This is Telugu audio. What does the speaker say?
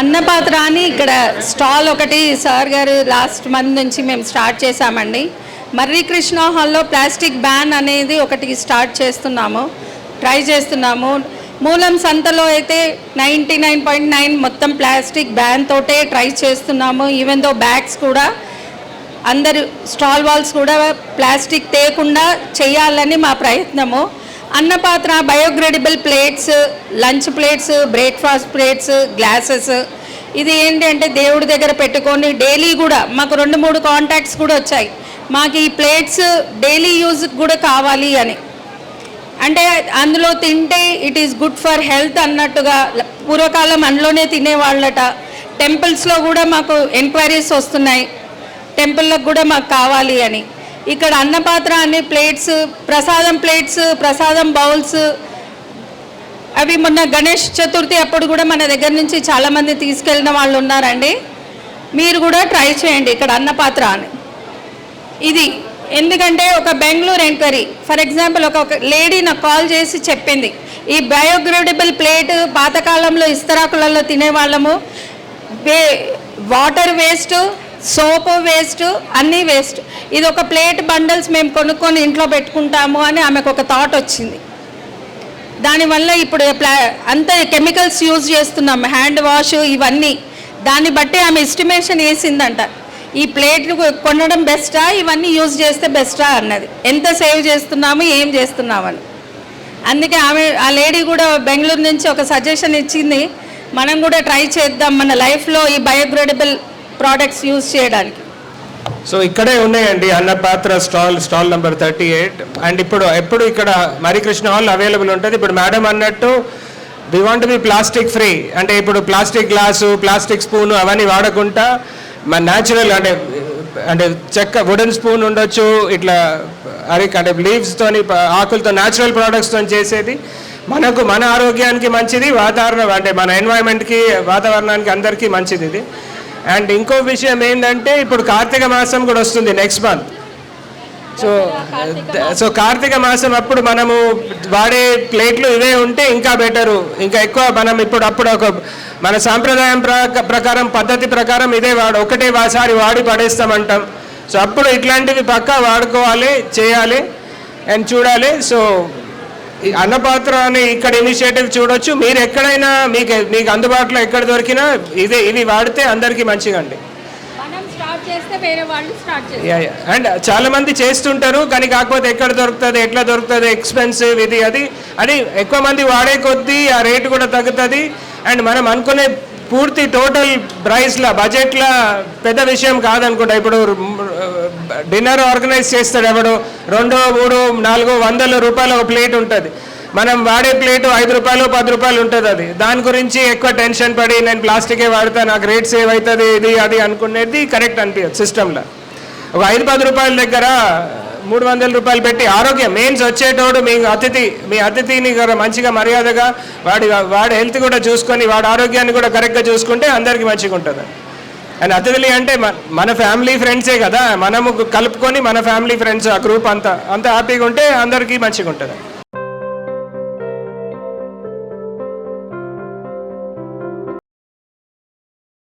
అన్నపాత్ర అని ఇక్కడ స్టాల్ ఒకటి సార్ గారు లాస్ట్ మంత్ నుంచి మేము స్టార్ట్ చేశామండి. మర్రి కృష్ణ హాల్లో ప్లాస్టిక్ బ్యాన్ అనేది ఒకటి స్టార్ట్ చేస్తున్నాము ట్రై చేస్తున్నాము. మూలం సంతలో అయితే నైంటీ నైన్ పాయింట్ నైన్ మొత్తం ప్లాస్టిక్ బ్యాన్ తోటే ట్రై చేస్తున్నాము. ఈవెన్ దో బ్యాగ్స్ కూడా అందరు స్టాల్ వాల్స్ కూడా ప్లాస్టిక్ తేకుండా చేయాలని మా ప్రయత్నము. Annapatra biodegradable plates lunch plates breakfast plates glasses. ఇది ఏంటి అంటే దేవుడి దగ్గర పెట్టుకొని డైలీ కూడా మాకు రెండు మూడు కాంటాక్ట్స్ కూడా వచ్చాయి. మాకు ఈ ప్లేట్స్ డైలీ యూజ్ కూడా కావాలి అని. అంటే అందులో తింటే it is good for health అన్నట్టుగా పూర్వకాలం అందులోనే తినేవాళ్ళట. టెంపుల్స్లో కూడా మాకు ఎంక్వైరీస్ వస్తున్నాయి. టెంపుల్లకు కూడా మాకు కావాలి అని. ఇక్కడ అన్నపాత్ర అనే ప్లేట్స్ ప్రసాదం ప్లేట్స్ ప్రసాదం బౌల్స్ అవి మొన్న గణేష్ చతుర్థి అప్పుడు కూడా మన దగ్గర నుంచి చాలామంది తీసుకెళ్ళిన వాళ్ళు ఉన్నారండి. మీరు కూడా ట్రై చేయండి ఇక్కడ అన్నపాత్ర అని ఇది ఎందుకంటే ఒక బెంగళూరు ఎంక్వైరీ ఫర్ ఎగ్జాంపుల్ ఒక లేడీ నాకు కాల్ చేసి చెప్పింది ఈ బయోగ్రేడబుల్ ప్లేట్ పాతకాలంలో ఇస్తరాకులలో తినేవాళ్ళము వే వాటర్ వేస్ట్ సోప్ వేస్ట్ అన్నీ వేస్ట్. ఇది ఒక ప్లేట్ బండల్స్ మేము కొనుక్కొని ఇంట్లో పెట్టుకుంటాము అని ఆమెకు ఒక థాట్ వచ్చింది. దానివల్ల ఇప్పుడు ప్లా అంత కెమికల్స్ యూజ్ చేస్తున్నాం హ్యాండ్ వాష్ ఇవన్నీ. దాన్ని బట్టి ఆమె ఎస్టిమేషన్ వేసిందంట. ఈ ప్లేట్లు కొనడం బెస్టా ఇవన్నీ యూజ్ చేస్తే బెస్టా అన్నది. ఎంత సేవ్ చేస్తున్నాము ఏం చేస్తున్నామని అందుకే ఆమె ఆ లేడీ కూడా బెంగళూరు నుంచి ఒక సజెషన్ ఇచ్చింది. మనం కూడా ట్రై చేద్దాం మన లైఫ్లో ఈ బయోగ్రేడబుల్ ప్రోడక్ట్స్ యూజ్ చేయడానికి. సో ఇక్కడే ఉన్నాయండి Annapatra stall stall number thirty eight and ఇప్పుడు ఎప్పుడు ఇక్కడ మరికృష్ణ హాల్ అవైలబుల్ ఉంటుంది. ఇప్పుడు మేడం అన్నట్టు we want be plastic free అంటే ఇప్పుడు ప్లాస్టిక్ గ్లాసు ప్లాస్టిక్ స్పూన్ అవన్నీ వాడకుండా మన న్యాచురల్ అంటే అంటే చెక్క వుడెన్ స్పూన్ ఉండొచ్చు ఇట్లా అరే అంటే లీవ్స్తోని ఆకులతో న్యాచురల్ ప్రోడక్ట్స్తో చేసేది. మనకు మన ఆరోగ్యానికి మంచిది వాతావరణం అంటే మన ఎన్వైరన్మెంట్కి వాతావరణానికి అందరికీ మంచిది ఇది. అండ్ ఇంకో విషయం ఏంటంటే ఇప్పుడు కార్తీక మాసం కూడా వస్తుంది next month so so Karthika మాసం అప్పుడు మనము వాడే ప్లేట్లు ఇవే ఉంటే ఇంకా బెటరు ఇంకా ఎక్కువ మనం ఇప్పుడు అప్పుడు ఒక మన సాంప్రదాయం ప్రకారం పద్ధతి ప్రకారం ఇదే వాడు ఒకటే సారి వాడి పడేస్తామంటాం. సో అప్పుడు ఇట్లాంటివి పక్కా వాడుకోవాలి చేయాలి అండ్ చూడాలి. సో అన్నపాత్ర అని ఇక్కడ ఇనిషియేటివ్ చూడొచ్చు. మీరు ఎక్కడైనా మీకు మీకు అందుబాటులో ఎక్కడ దొరికినా ఇదే ఇవి వాడితే అందరికీ మంచిగా అండి. అండ్ చాలా మంది చేస్తుంటారు కానీ కాకపోతే ఎక్కడ దొరుకుతుంది ఎట్లా దొరుకుతుంది ఎక్స్పెన్సివ్ ఇది అది. అది ఎక్కువ మంది వాడే కొద్దీ ఆ రేటు కూడా తగ్గుతుంది. అండ్ మనం అనుకునే పూర్తి టోటల్ ప్రైస్లో బడ్జెట్లో పెద్ద విషయం కాదనుకుంటా. ఇప్పుడు డిన్నర్ ఆర్గనైజ్ చేస్తాడు ఎవడు రెండో మూడు నాలుగు వందల రూపాయలు ఒక ప్లేట్ ఉంటుంది. మనం వాడే ప్లేటు ఐదు రూపాయలు పది రూపాయలు ఉంటుంది అది. దాని గురించి ఎక్కువ టెన్షన్ పడి నేను ప్లాస్టికే వాడతా నాకు రేట్ సేవ్ అవుతుంది ఇది అది అనుకునేది కరెక్ట్ అనిపించదు సిస్టంలో. ఒక ఐదు పది రూపాయల దగ్గర మూడు వందల రూపాయలు పెట్టి ఆరోగ్యం. మెయిన్స్ వచ్చేటోడు మీ అతిథి మీ అతిథిని మంచిగా మర్యాదగా వాడి వాడి హెల్త్ కూడా చూసుకొని వాడి ఆరోగ్యాన్ని కూడా కరెక్ట్గా చూసుకుంటే అందరికీ మంచిగా ఉంటుంది. అండ్ అతిథులు అంటే మన- మన ఫ్యామిలీ ఫ్రెండ్సే కదా మనము కలుపుకొని మన ఫ్యామిలీ ఫ్రెండ్స్ ఆ గ్రూప్ అంతా అంత హ్యాపీగా ఉంటే అందరికీ మంచిగా ఉంటుంది.